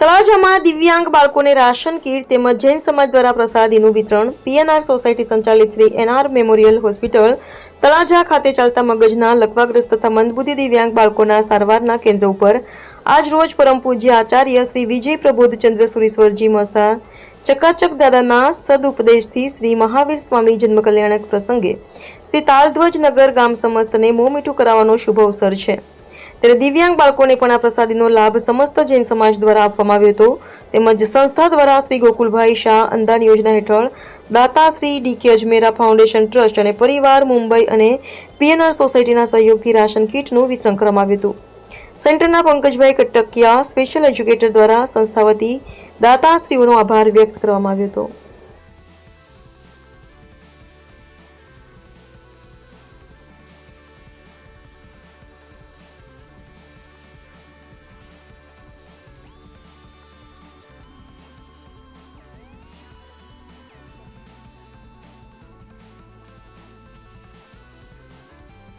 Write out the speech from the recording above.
તળાજામાં દિવ્યાંગ બાળકોને ration kit તેમજ જૈન સમાજ દ્વારા પ્રસાદીનું વિતરણ પીએનઆર સોસાયટી સંચાલિત Shri NR memorial hospital Talaja ખાતે ચાલતા મગજના લકવાગ્રસ્ત તથા મંદબુદ્ધિ દિવ્યાંગ બાળકોના સારવારના કેન્દ્ર ઉપર આજ રોજ પરમ પૂજ્ય આચાર્ય શ્રી વિજય પ્રબોધચંદ્ર સુરેશ્વરજી મસા ચકાચક દાદાના સદુપદેશથી શ્રી મહાવીર સ્વામી જન્મ કલ્યાણક પ્રસંગે શ્રી તાલધ્વજ નગર ગામ સમસ્તને મોં મીઠું કરાવવાનો શુભ અવસર છે. ત્યારે દિવ્યાંગ બાળકોને પણ આ પ્રસાદીનો લાભ સમસ્ત જૈન સમાજ દ્વારા આપવામાં આવ્યો હતો. તેમજ સંસ્થા દ્વારા શ્રી ગોકુલભાઈ શાહ અંદાન યોજના હેઠળ દાતા Shri DK Ajmera foundation trust અને પરિવાર મુંબઈ અને પીએનઆર સોસાયટીના સહયોગથી રાશન કીટનું વિતરણ કરવામાં આવ્યું હતું. સેન્ટરના પંકજભાઈ કટકિયા સ્પેશિયલ એજ્યુકેટર દ્વારા સંસ્થા વતી દાતાશ્રીઓનો આભાર વ્યક્ત કરવામાં આવ્યો હતો.